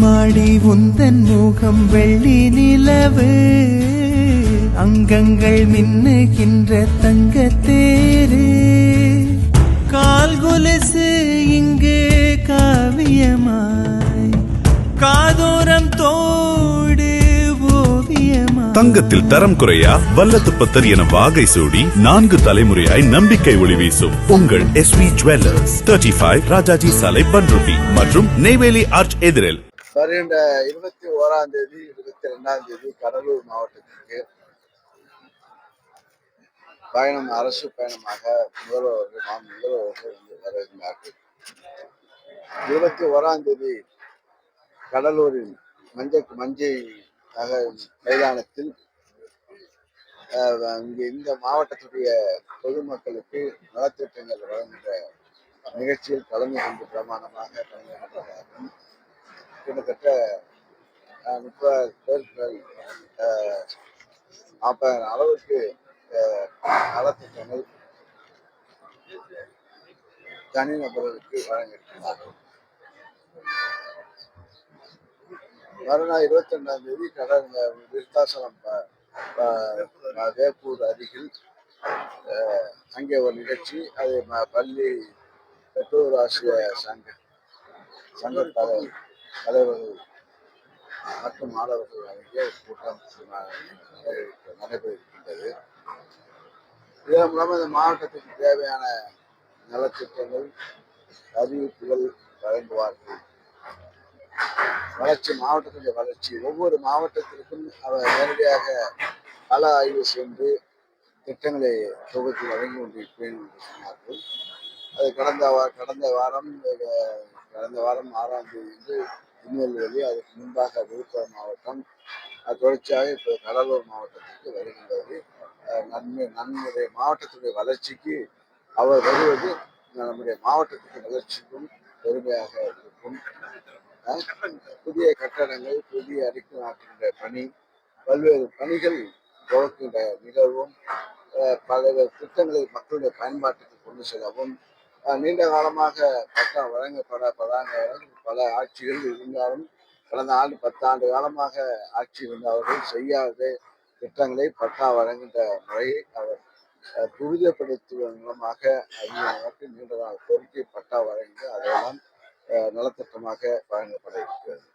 மாடி உந்தன் முகம் வெள்ளி நிலவு. அங்கங்கள் மின்னுகின்ற தங்கத்தேரு. கால்கொலசு இங்கு காவியமாய். காதோரம் தோடு ஓவியமாய். தங்கத்தில் தரம் குறையா வல்லத்துப்பத்தர் என வாகை சூடி நான்கு தலைமுறையாய் நம்பிக்கை ஒளி வீசும் உங்கள் S V jewellers thirty five Rajaji சாலை பன்ருபி மற்றும் நெய்வேலி ஆர்ச் எதிரில். வருகின்ற இருபத்தி ஓராம் தேதி இருபத்தி ரெண்டாம் தேதி கடலூர் மாவட்டத்திற்கு பயணம் அரசு பயணமாக முதல்வர் நாம் முதல்வர்கள் வந்து வருகின்றார்கள் இருபத்தி ஓராம் தேதி கடலூரில் மஞ்சள் மஞ்சை நக மைதானத்தில் இங்கு இந்த மாவட்டத்துடைய பொதுமக்களுக்கு நலத்திட்டங்கள் வழங்குகின்ற நிகழ்ச்சியில் கலந்து கொண்டு பிரமாணமாக கலந்து கொண்டதாகவும் கிட்டத்தட்ட முப்பது பேர்கள் நாற்பதாயிரம் அளவுக்கு அஹ், நலத்திட்டங்கள் தனிநபர்களுக்கு வழங்கியிருக்கிறார்கள். மறுநாள் இருபத்தி ரெண்டாம் தேதி கடல் விருத்தாசலம் வேப்பூர் அருகில் அங்கே ஒரு நிகழ்ச்சி. அது பள்ளி பெற்றோர் ஆசிரியர் சங்க சங்க தலைவர் தலைவர்கள் மற்றும் மாணவர்கள் அடங்கிய கூட்டம் நடைபெறுகின்றது. இதன் மூலம் இந்த மாவட்டத்திற்கு தேவையான நலத்திட்டங்கள் அறிவிப்புகள் வழங்குவார்கள். வளர்ச்சி மாவட்டத்துடைய வளர்ச்சி. ஒவ்வொரு மாவட்டத்திற்கும் அவர் நேரடியாக கள ஆய்வு சென்று திட்டங்களை தொகுத்து வழங்கி கொண்டிருப்பேன் என்று சொன்னார்கள். அது கடந்த கடந்த வாரம் கடந்த வாரம் ஆறாம் தேதி வந்து திருநெல்வேலி அதுக்கு முன்பாக விழுப்புரம் மாவட்டம் தொடர்ச்சியாக இப்போ கடலூர் மாவட்டத்திற்கு வருகின்றது. நன்மை நம்முடைய மாவட்டத்துடைய வளர்ச்சிக்கு அவர் வருவது நம்முடைய மாவட்டத்துக்கு வளர்ச்சிக்கும் பெருமையாக இருக்கும். புதிய கட்டடங்கள் புதிய அறிக்கை நாட்டுகின்ற பணி பல்வேறு பணிகள் துவக்கின்ற நிகழ்வும் பல பல்வேறு திட்டங்களை மக்களுடைய பயன்பாட்டுக்கு கொண்டு செல்லவும் நீண்ட காலமாக பட்டா வழங்கப்படாத பல ஆட்சிகள் இருந்தாலும் கடந்த ஆண்டு பத்தாண்டு காலமாக ஆட்சி இருந்தவர்கள் செய்யாத திட்டங்களை பட்டா வழங்குகின்ற முறையை அவர் துரிதப்படுத்துவதன் மூலமாக அதிக நீண்ட நாள் கோரிக்கை பட்டா வழங்கி அதெல்லாம் நலத்திட்டமாக வழங்கப்பட இருக்கிறது.